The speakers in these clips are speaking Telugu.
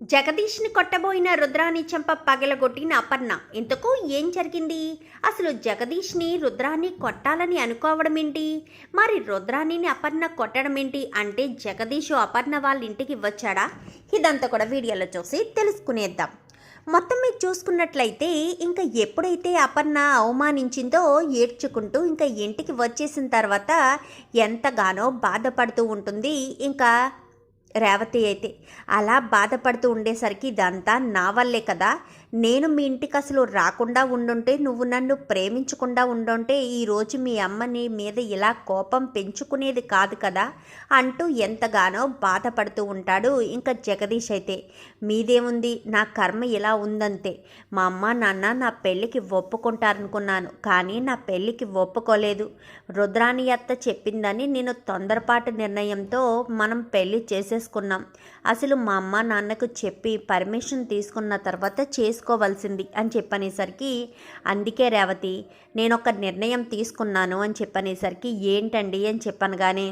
జగదీష్ని కొట్టబోయిన రుద్రాని చెంప పగలగొట్టిన అపర్ణ. ఇంతకు ఏం జరిగింది? అసలు జగదీష్ని రుద్రాన్ని కొట్టాలని అనుకోవడం ఏంటి మరి రుద్రాణిని అపర్ణ కొట్టడం ఏంటి అంటే జగదీష్ అపర్ణ వాళ్ళ ఇంటికి వచ్చాడా? ఇదంతా కూడా వీడియోలో చూసి తెలుసుకునేద్దాం. మొత్తం మీరు చూసుకున్నట్లయితే ఇంకా ఎప్పుడైతే అపర్ణ అవమానించిందో ఏడ్చుకుంటూ ఇంకా ఇంటికి వచ్చేసిన తర్వాత ఎంతగానో బాధపడుతూ ఉంటుంది. ఇంకా రేవతి అయితే అలా బాధపడుతూ ఉండేసరికి ఇదంతా నా వల్లే కదా? నేను మీ ఇంటికి అసలు రాకుండా ఉండుంటే నువ్వు నన్ను ప్రేమించకుండా ఉండుంటే ఈరోజు మీ అమ్మని మీద ఇలా కోపం పెంచుకునేది కాదు కదా? అంటూ ఎంతగానో బాధపడుతూ ఉంటాడు ఇంకా జగదీష్ అయితే. మీదేముంది? నా కర్మ ఇలా ఉందంతే. మా అమ్మ నాన్న నా పెళ్ళికి ఒప్పుకుంటారనుకున్నాను కానీ నా పెళ్ళికి ఒప్పుకోలేదు. రుద్రాణి అత్త చెప్పిందని నేను తొందరపాటు నిర్ణయంతో మనం పెళ్ళి చేసేసుకున్నాం. అసలు మా అమ్మ నాన్నకు చెప్పి పర్మిషన్ తీసుకున్న తర్వాత చేసుకోవాల్సింది అని చెప్పనేసరికి అందుకే రేవతి నేను ఒక నిర్ణయం తీసుకున్నాను అని చెప్పనేసరికి ఏంటండి అని చెప్పాను కానీ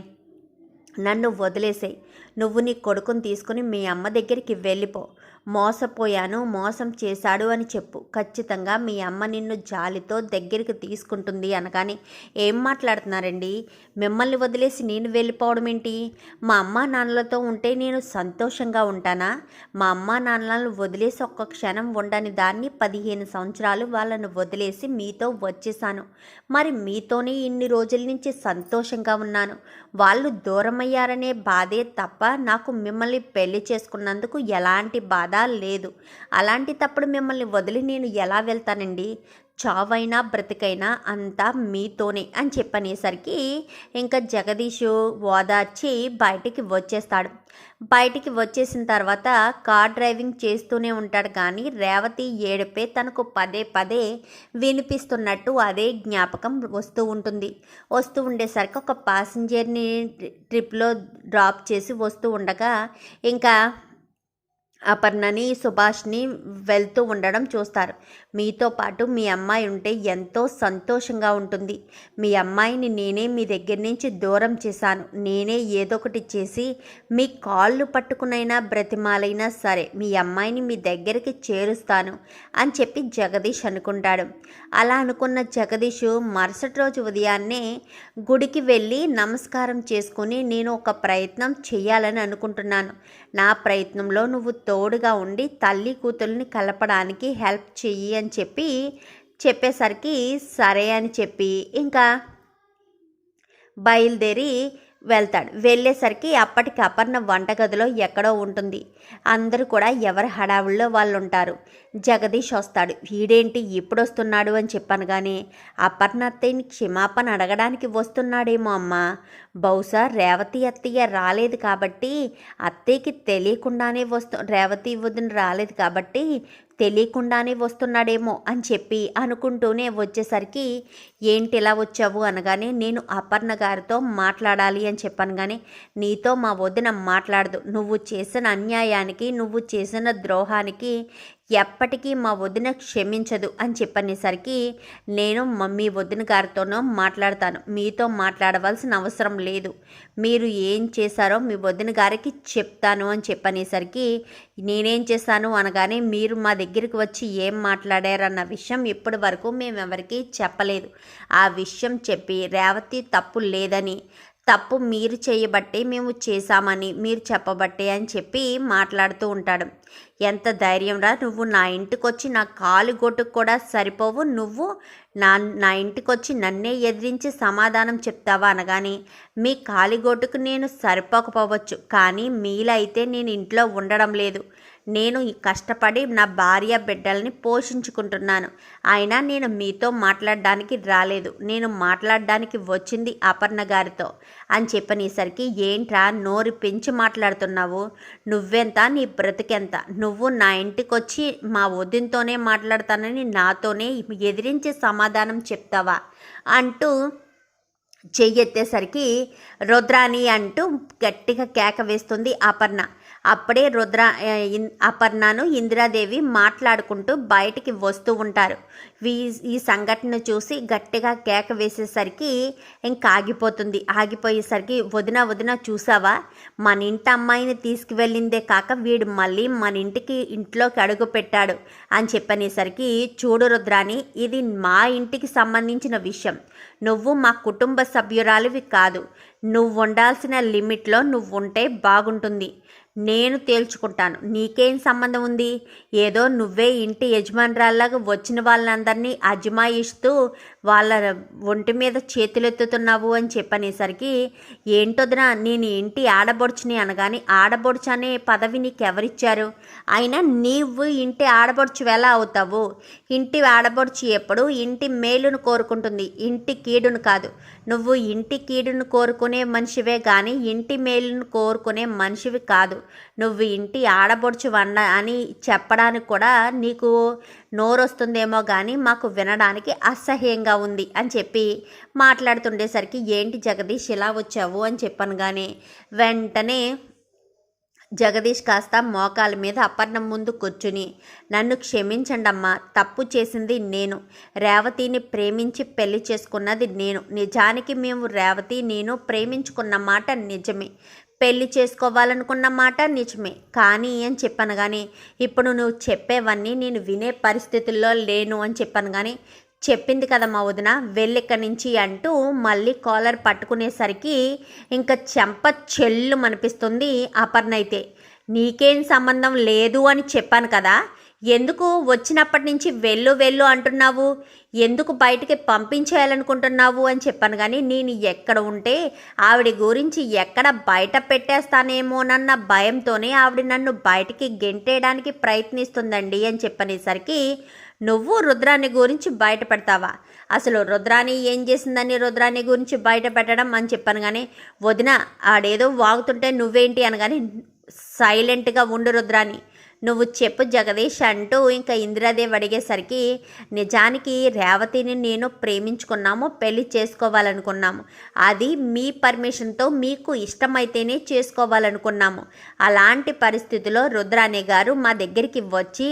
నన్ను వదిలేసేయి. నువ్వు నీ కొడుకుని తీసుకుని మీ అమ్మ దగ్గరికి వెళ్ళిపో. మోసపోయాను మోసం చేశాడు అని చెప్పు. ఖచ్చితంగా మీ అమ్మ నిన్ను జాలితో దగ్గరికి తీసుకుంటుంది అనగానే ఏం మాట్లాడుతున్నారండి? మిమ్మల్ని వదిలేసి నేను వెళ్ళిపోవడం ఏంటి? మా అమ్మ నాన్నలతో ఉంటే నేను సంతోషంగా ఉంటానా? మా అమ్మ నాన్నలను వదిలేసి ఒక్క క్షణం ఉండని దాన్ని పదిహేను సంవత్సరాలు వాళ్ళను వదిలేసి మీతో వచ్చేసాను మరి మీతోనే ఇన్ని రోజుల నుంచి సంతోషంగా ఉన్నాను. వాళ్ళు దూరమయ్యారనే బాధే తప్ప నాకు మిమ్మల్ని పెళ్ళి చేసుకున్నందుకు ఎలాంటి బాధ లేదు. అలాంటి తప్పుడు మిమ్మల్ని వదిలి నేను ఎలా వెళ్తానండి? చావైనా బ్రతికైనా అంతా మీతోనే అని చెప్పనేసరికి ఇంకా జగదీషు ఓదార్చి బయటికి వచ్చేస్తాడు. బయటికి వచ్చేసిన తర్వాత కార్ డ్రైవింగ్ చేస్తూనే ఉంటాడు కానీ రేవతి ఏడుపే తనకు పదే పదే వినిపిస్తున్నట్టు అదే జ్ఞాపకం వస్తూ ఉంటుంది. వస్తూ ఉండేసరికి ఒక ప్యాసింజర్ని ట్రిప్లో డ్రాప్ చేసి వస్తూ ఉండగా ఇంకా అపర్ణని సుభాష్ని వెళ్తూ ఉండడం చూస్తారు. మీతో పాటు మీ అమ్మాయి ఉంటే ఎంతో సంతోషంగా ఉంటుంది. మీ అమ్మాయిని నేనే మీ దగ్గర నుంచి దూరం చేశాను. నేనే ఏదో ఒకటి చేసి మీ కాళ్ళు పట్టుకునైనా బ్రతిమాలైనా సరే మీ అమ్మాయిని మీ దగ్గరికి చేరుస్తాను అని చెప్పి జగదీష్ అనుకుంటాడు. అలా అనుకున్న జగదీష్ మరుసటి రోజు ఉదయాన్నే గుడికి వెళ్ళి నమస్కారం చేసుకుని నేను ఒక ప్రయత్నం చేయాలని అనుకుంటున్నాను. నా ప్రయత్నంలో నువ్వు తోడుగా ఉండి తల్లి కూతుల్ని కలపడానికి హెల్ప్ చెయ్యి అని చెప్పి చెప్పేసరికి సరే అని చెప్పి ఇంకా బయలుదేరి వెళ్తాడు. వెళ్ళేసరికి అప్పటికి అపర్ణ వంటగదిలో ఎక్కడో ఉంటుంది. అందరూ కూడా ఎవరి హడావుల్లో వాళ్ళు ఉంటారు జగదీష్ వస్తాడు. వీడేంటి ఇప్పుడు వస్తున్నాడు అని చెప్పాను కానీ అపర్ణ అత్తయ్యని క్షమాపణ అడగడానికి వస్తున్నాడేమో అమ్మ. బహుశా రేవతి అత్తయ్య రాలేదు కాబట్టి అత్తయ్యకి తెలియకుండానే వస్తు రేవతి వదిన రాలేదు కాబట్టి తెలియకుండానే వస్తున్నాడేమో అని చెప్పి అనుకుంటూనే వచ్చేసరికి ఏంటిలా వచ్చావు? అనగానే నేను అపర్ణ గారితో మాట్లాడాలి అని చెప్పాను కానీ నీతో మా వదిన మాట్లాడదు. నువ్వు చేసిన అన్యాయానికి నువ్వు చేసిన ద్రోహానికి ఎప్పటికీ మా వదిన క్షమించదు అని చెప్పనేసరికి నేను మమ్మీ వదిన గారితోనో మాట్లాడతాను. మీతో మాట్లాడవలసిన అవసరం లేదు. మీరు ఏం చేశారో మీ వదిన గారికి చెప్తాను అని చెప్పనేసరికి నేనేం చేశాను అనగానే మీరు మా దగ్గరికి వచ్చి ఏం మాట్లాడారన్న విషయం ఇప్పటి వరకు మేము ఎవరికీ చెప్పలేదు. ఆ విషయం చెప్పి రేవతి తప్పు లేదని తప్పు మీరు చేయబట్టే మేము చేశామని మీరు చెప్పబట్టే అని చెప్పి మాట్లాడుతూ ఉంటాడు. ఎంత ధైర్యం రా నువ్వు నా ఇంటికి వచ్చి నా కాలు గొట్టుకు కూడా సరిపోవు. నువ్వు నా నా ఇంటికి వచ్చి నన్నే ఎదిరించి సమాధానం చెప్తావా అనగానే మీ కాలిగోటుకు నేను సరిపోకపోవచ్చు కానీ మీలైతే నేను ఇంట్లో ఉండడం లేదు. నేను కష్టపడి నా భార్య బిడ్డల్ని పోషించుకుంటున్నాను. అయినా నేను మీతో మాట్లాడడానికి రాలేదు. నేను మాట్లాడడానికి వచ్చింది అపర్ణ గారితో. అని చెప్పనేసరికి ఏంట్రా నోరు పెంచి మాట్లాడుతున్నావు? నువ్వెంత? నీ బ్రతికెంత? నువ్వు నా ఇంటికి వచ్చి మా వదినతోనే మాట్లాడతానని నాతోనే ఎదిరించి సమాధానం చెప్తావా? అంటూ చెయ్యెత్తేసరికి రుద్రాని అంటూ గట్టిగా కేక వేస్తుంది అపర్ణ. అప్పుడే రుద్ర ఇన్- అపర్ణను ఇందిరాదేవి మాట్లాడుకుంటూ బయటికి వస్తూ ఉంటారు. వీ- ఈ సంఘటన చూసి గట్టిగా కేక వేసేసరికి ఇంకా ఆగిపోతుంది. ఆగిపోయేసరికి వదిన వదిన చూసావా? మన ఇంటి అమ్మాయిని తీసుకువెళ్ళిందే కాక వీడు మళ్ళీ మన ఇంటికి ఇంట్లోకి అడుగు పెట్టాడు అని చెప్పనేసరికి చూడు రుద్రాని ఇది మా ఇంటికి సంబంధించిన విషయం. నువ్వు మా కుటుంబ సభ్యురాలివి కాదు. నువ్వు ఉండాల్సిన లిమిట్లో నువ్వు ఉంటే బాగుంటుంది. నేను తేల్చుకుంటాను. నీకేం సంబంధం ఉంది? ఏదో నువ్వే ఇంటి యజమానురాల్లాగా వచ్చిన వాళ్ళందరినీ అజమాయిస్తూ వాళ్ళ ఒంటి మీద చేతులెత్తుతున్నావు అని చెప్పనేసరికి ఏంటొదినా నేను ఇంటి ఆడబొడుచుని అనగాని ఆడబొడుచు అనే పదవి నీకు ఎవరిచ్చారు అయినా నీవు ఇంటి ఆడబొడుచు ఎలా అవుతావు? ఇంటి ఆడబొడుచు ఎప్పుడు ఇంటి మేలును కోరుకుంటుంది ఇంటి కీడును కాదు. నువ్వు ఇంటి కీడును కోరుకునే మనిషివే కానీ ఇంటి మేలును కోరుకునే మనిషివి కాదు. నువ్వు ఇంటి ఆడబొడుచు వన్న అని చెప్పడానికి కూడా నీకు నోరొస్తుందేమో కానీ మాకు వినడానికి అసహ్యంగా ఉంది అని చెప్పి మాట్లాడుతుండేసరికి ఏంటి జగదీష్ ఇలా వచ్చావు? అని చెప్పాను కానీ వెంటనే జగదీష్ కాస్త మోకాల మీద అపర్ణం ముందు కూర్చుని నన్ను క్షమించండమ్మా తప్పు చేసింది నేను. రేవతిని ప్రేమించి పెళ్ళి చేసుకున్నది నేను. నిజానికి మేము రేవతి నేను ప్రేమించుకున్న మాట నిజమే. పెళ్ళి చేసుకోవాలనుకున్న మాట నిజమే. కానీ అని చెప్పాను కానీ ఇప్పుడు నువ్వు చెప్పేవన్నీ నేను వినే పరిస్థితుల్లో లేను అని చెప్పాను కానీ చెప్పింది కదా మా వదిన వెళ్ళిక్కడి నుంచి అంటూ మళ్ళీ కాలర్ పట్టుకునేసరికి ఇంకా చెంప చెల్లు అనిపిస్తుంది అపర్ణ అయితే నీకేం సంబంధం లేదు అని చెప్పాను కదా ఎందుకు వచ్చినప్పటి నుంచి వెళ్ళు వెళ్ళు అంటున్నావు? ఎందుకు బయటికి పంపించేయాలనుకుంటున్నావు? అని చెప్పాను కానీ నేను ఎక్కడ ఉంటే ఆవిడ గురించి ఎక్కడ బయట పెట్టేస్తానేమోనన్న భయంతోనే ఆవిడ నన్ను బయటికి గెంటేయడానికి ప్రయత్నిస్తుందండి అని చెప్పనేసరికి నువ్వు రుద్రాన్ని గురించి బయటపెడతావా? అసలు రుద్రాని ఏం చేసిందని రుద్రాని గురించి బయట పెట్టడం అని చెప్పాను కానీ వదిన ఆడేదో వాగుతుంటే నువ్వేంటి అనగానే సైలెంట్గా ఉండు రుద్రాని. నువ్వు చెప్పు జగదీష్ అంటూ ఇంకా ఇందిరాదేవి అడిగేసరికి నిజానికి రేవతిని నేను ప్రేమించుకున్నాము పెళ్ళి చేసుకోవాలనుకున్నాము. అది మీ పర్మిషన్తో మీకు ఇష్టమైతేనే చేసుకోవాలనుకున్నాము. అలాంటి పరిస్థితిలో రుద్రాణి గారు మా దగ్గరికి వచ్చి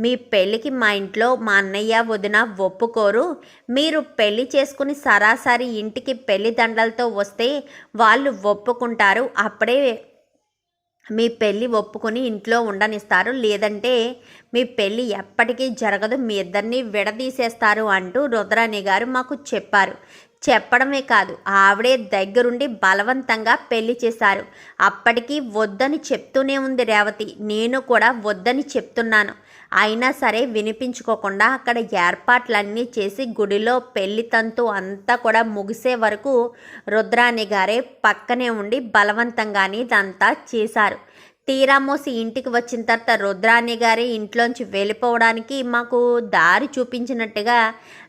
మీ పెళ్ళికి మా ఇంట్లో మా అన్నయ్య వదిన ఒప్పుకోరు. మీరు పెళ్ళి చేసుకుని సరాసరి ఇంటికి పెళ్ళి దండలతో వస్తే వాళ్ళు ఒప్పుకుంటారు. అప్పుడే మీ పెళ్ళి ఒప్పుకొని ఇంట్లో ఉండనిస్తారు. లేదంటే మీ పెళ్ళి ఎప్పటికీ జరగదు. మీ ఇద్దరిని విడదీసేస్తారు అంటూ రుద్రాణి గారు మాకు చెప్పారు. చెప్పడమే కాదు ఆవిడే దగ్గరుండి బలవంతంగా పెళ్ళి చేశారు. అప్పటికి వద్దని చెప్తూనే ఉంది రేవతి. నేను కూడా వద్దని చెప్తున్నాను. అయినా సరే వినిపించుకోకుండా అక్కడ ఏర్పాట్లన్నీ చేసి గుడిలో పెళ్ళి తంతు అంతా కూడా ముగిసే వరకు రుద్రాణి గారే పక్కనే ఉండి బలవంతంగానే ఇదంతా చేశారు. తీరామోసి ఇంటికి వచ్చిన తర్వాత రుద్రాణి గారి ఇంట్లోంచి వెళ్ళిపోవడానికి మాకు దారి చూపించినట్టుగా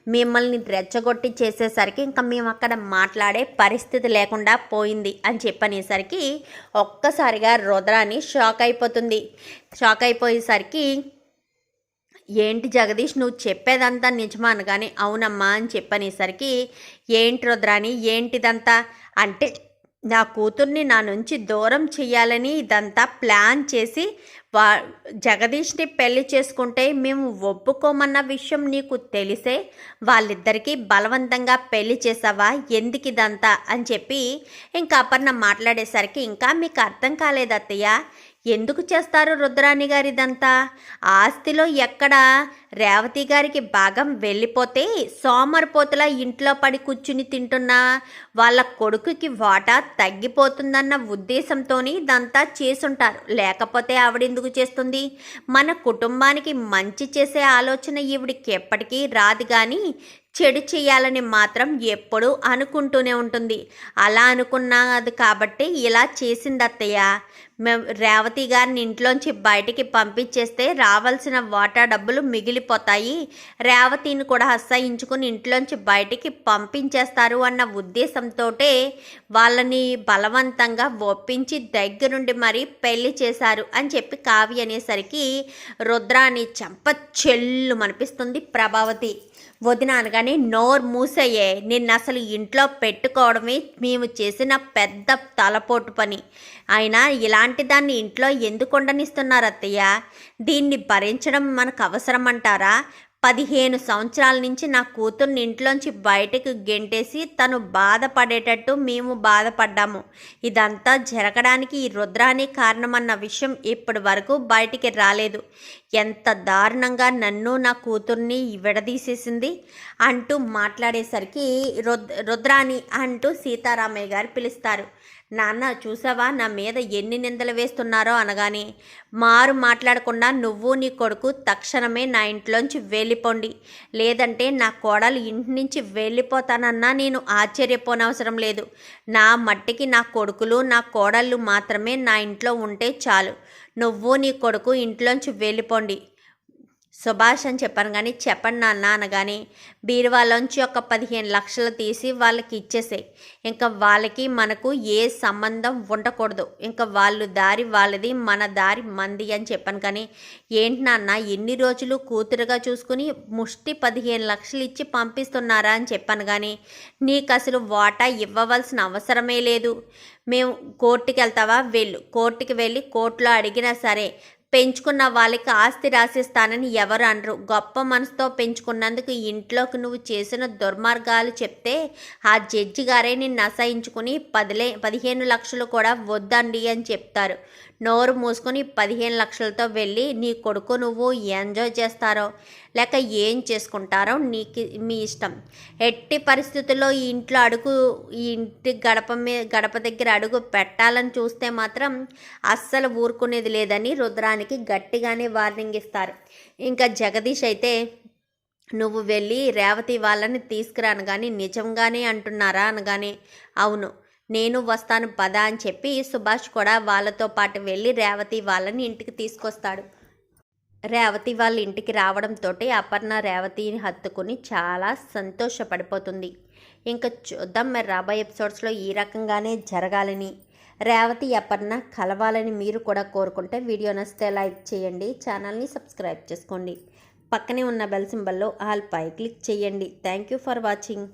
మిమ్మల్ని రెచ్చగొట్టి చేసేసరికి ఇంకా మేము అక్కడ మాట్లాడే పరిస్థితి లేకుండా పోయింది అని చెప్పనేసరికి ఒక్కసారిగా రుద్రాణి షాక్ అయిపోతుంది. షాక్ అయిపోయేసరికి ఏంటి జగదీష్ నువ్వు చెప్పేదంతా నిజమా అనగానే అవునమ్మా అని చెప్పనేసరికి ఏంటి రుద్రాని ఏంటిదంతా? అంటే నా కూతుర్ని నా నుంచి దూరం చేయాలని ఇదంతా ప్లాన్ చేసి వా జగదీష్ని పెళ్ళి చేసుకుంటే మేము ఒప్పుకోమన్న విషయం నీకు తెలిసే వాళ్ళిద్దరికీ బలవంతంగా పెళ్ళి చేసావా ఎందుకు ఇదంతా? అని చెప్పి ఇంకా అపర్ణ మాట్లాడేసరికి ఇంకా మీకు అర్థం కాలేదు అత్తయ్య ఎందుకు చేస్తారు రుద్రాణి గారి ఇదంతా ఆస్తిలో ఎక్కడ? రేవతి గారికి భాగం వెళ్ళిపోతే సోమరిపోతుల ఇంట్లో పడి కూర్చుని తింటున్నా? వాళ్ళ కొడుకుకి వాటా తగ్గిపోతుందన్న ఉద్దేశంతో ఇదంతా చేసుంటారు. లేకపోతే ఆవిడెందుకు చేస్తుంది? మన కుటుంబానికి మంచి చేసే ఆలోచన ఈవిడికి ఎప్పటికీ రాదు కానీ చెడు చేయాలని మాత్రం ఎప్పుడూ అనుకుంటూనే ఉంటుంది. అలా అనుకున్నది కాబట్టి ఇలా చేసింది అత్తయ్య. మేము రేవతి గారిని ఇంట్లోంచి బయటికి పంపించేస్తే రావాల్సిన వాటా డబ్బులు మిగిలిపోతాయి. రేవతిని కూడా అసహించుకుని ఇంట్లోంచి బయటికి పంపించేస్తారు అన్న ఉద్దేశంతో వాళ్ళని బలవంతంగా ఒప్పించి దగ్గరుండి మరీ పెళ్ళి చేశారు అని చెప్పి కావ్య అనేసరికి రుద్రాని చెంప చెల్లు అనిపిస్తుంది ప్రభావతి. వదిన అనగానే నోరు మూసయ్యే నిన్ను అసలు ఇంట్లో పెట్టుకోవడమే మేము చేసిన పెద్ద తలపోటు పని. అయినా ఇలాంటి దాన్ని ఇంట్లో ఎందుకు ఉండనిస్తున్నారు అత్తయ్య? దీన్ని భరించడం మనకు అవసరం అంటారా పదిహేను సంవత్సరాల నుంచి నా కూతుర్ని ఇంట్లోంచి బయటకు గెంటేసి తను బాధపడేటట్టు మేము బాధపడ్డాము. ఇదంతా జరగడానికి ఈ రుద్రాని కారణమన్న విషయం ఇప్పటి వరకు బయటికి రాలేదు. ఎంత దారుణంగా నన్ను నా కూతుర్ని విడదీసేసింది అంటూ మాట్లాడేసరికి రుద్ రుద్రాని అంటూ సీతారామయ్య గారు పిలుస్తారు. నాన్న చూసావా? నా మీద ఎన్ని నిందలు వేస్తున్నారో? అనగానే మారు మాట్లాడకుండా నువ్వు నీ కొడుకు తక్షణమే నా ఇంట్లోంచి వెళ్ళిపోండి. లేదంటే నా కోడలు ఇంటి నుంచి వెళ్ళిపోతానన్నా నేను ఆశ్చర్యపోనవసరం లేదు. నా మట్టికి నా కొడుకులు నా కోడళ్ళు మాత్రమే నా ఇంట్లో ఉంటే చాలు. నువ్వు నీ కొడుకు ఇంట్లోంచి వెళ్ళిపోండి. సుభాష్ అని చెప్పాను కానీ చెప్పండి నాన్న అనగానే బీరువాలోంచి ఒక పదిహేను లక్షలు తీసి వాళ్ళకి ఇచ్చేసాయి. ఇంకా వాళ్ళకి మనకు ఏ సంబంధం ఉండకూడదు. ఇంకా వాళ్ళు దారి వాళ్ళది మన దారి మంది అని చెప్పాను కానీ ఏంటి నాన్న ఎన్ని రోజులు కూతురుగా చూసుకుని ముష్టి పదిహేను లక్షలు ఇచ్చి పంపిస్తున్నారా అని చెప్పాను కానీ నీకు అసలు వాటా ఇవ్వవలసిన అవసరమే లేదు. మేము కోర్టుకి వెళ్తావా వెళ్ళు. కోర్టుకి వెళ్ళి కోర్టులో అడిగినా సరే పెంచుకున్న వాళ్ళకి ఆస్తి రాసిస్తానని ఎవరు అనరు. గొప్ప మనసుతో పెంచుకున్నందుకు ఇంట్లోకి నువ్వు చేసిన దుర్మార్గాలు చెప్తే ఆ జడ్జి గారే నిన్ను అసహించుకుని పదిలే పదిహేను లక్షలు కూడా వద్దండి అని చెప్తారు. నోరు మూసుకొని పదిహేను లక్షలతో వెళ్ళి నీ కొడుకు నువ్వు ఎంజాయ్ చేస్తారో? లేక ఏం చేసుకుంటారో నీకు మీ ఇష్టం. ఎట్టి పరిస్థితుల్లో ఈ ఇంట్లో అడుగు ఈ ఇంటి గడప మీద గడప దగ్గర అడుగు పెట్టాలని చూస్తే మాత్రం అస్సలు ఊరుకునేది లేదని రుద్రానికి గట్టిగానే వార్నింగ్ ఇస్తారు. ఇంకా జగదీష్ అయితే నువ్వు వెళ్ళి రేవతి వాళ్ళని తీసుకురాను కానీ నిజంగానే అంటున్నారా? అనగానే అవును. నేను వస్తాను పద అని చెప్పి సుభాష్ కూడా వాళ్ళతో పాటు వెళ్ళి రేవతి వాళ్ళని ఇంటికి తీసుకొస్తాడు. రేవతి వాళ్ళ ఇంటికి రావడంతో అపర్ణ రేవతిని హత్తుకుని చాలా సంతోషపడిపోతుంది. ఇంకా చూద్దాం మరి రాబోయే ఎపిసోడ్స్లో ఈ రకంగానే జరగాలని. రేవతి అపర్ణ కలవాలని మీరు కూడా కోరుకుంటే వీడియో నచ్చితే లైక్ చేయండి ఛానల్ని సబ్స్క్రైబ్ చేసుకోండి. పక్కనే ఉన్న బెల్ సింబల్లో ఆల్ పై క్లిక్ చేయండి. Thank you for watching.